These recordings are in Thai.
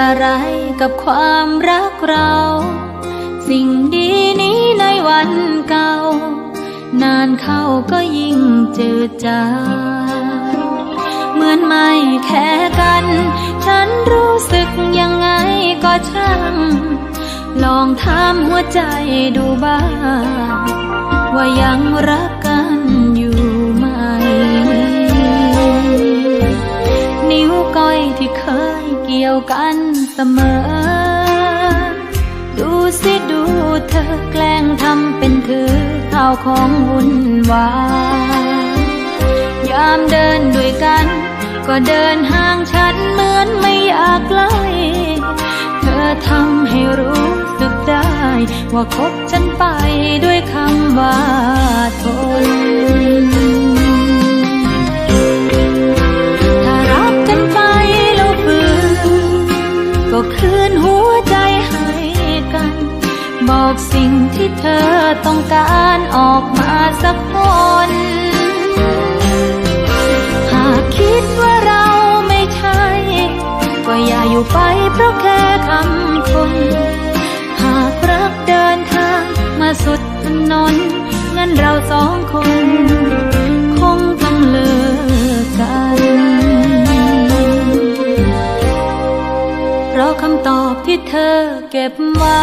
อะไรกับความรักเรา สิ่งดีนี้ในวันเก่า นานเข้าก็ยิ่งเจืดจาเหมือนไม่แค่กัน ฉันรู้สึกยังไงก็ช่าง ลองถามหัวใจดูบ้างว่ายังรักกันอยู่ไหม นิ้วก้อยที่เคย เกี่ยวกันเสมอ ดูสิดูเธอแกล้งทำเป็นถือข้าวของวุ่นวายยามเดินด้วยกัน ก็เดินห่างฉันเหมือนไม่อยากใกล้เธอทำให้รู้สึกได้ ว่าคบฉันไปด้วยคำว่าทน สิ่งที่เธอต้องการออกมาสักคนหากคิดว่าเราไม่ใช่ ก็อย่าอยู่ไปเพราะแค่คำคนหากรักเดินทางมาสุดถนนงั้นเราสองคน คงต้องเลิกกันเพราะคำตอบที่เธอเก็บไว้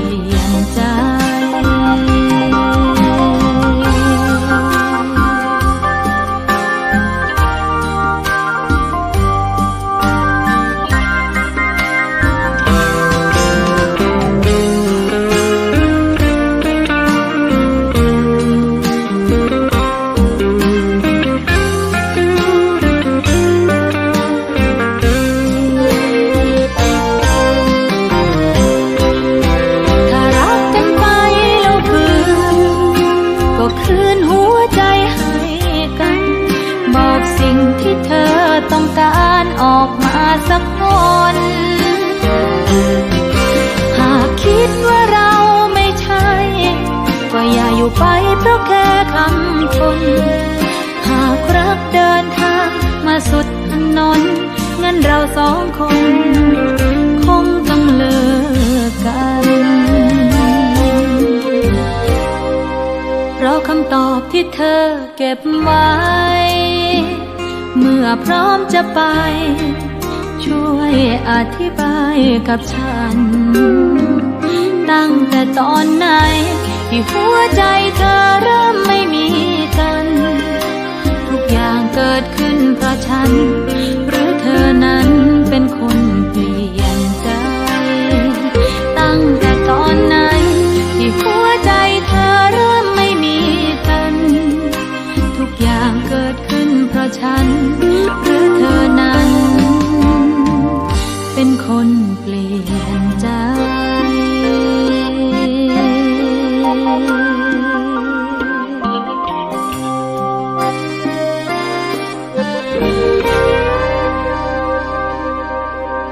ยน บสิ่งที่เธอต้องการออกมาสักคน หากคิดว่าเราไม่ใช่ ก็อย่าอยู่ไปเพราะแค่คำคนหากรักเดินทางมาสุดถนนงั้นเราสองคน คงต้องเลิกกัน เพราะคำตอบที่เธอเก็บไว้ เมื่อพร้อมจะไป ช่วยอธิบายกับฉัน ตั้งแต่ตอนไหน ที่หัวใจเธอเริ่มไม่มีกัน ทุกอย่างเกิดขึ้นเพราะฉัน หรือเธอนั้นเป็นคนเปลี่ยนใจ ตั้งแต่ตอนไหนที่หัวใจเธอเริ่มไม่มีกัน ทุกอย่างเกิดขึ้น เพราะฉัน หรือเธอนั้น เป็นคนเปลี่ยนใจ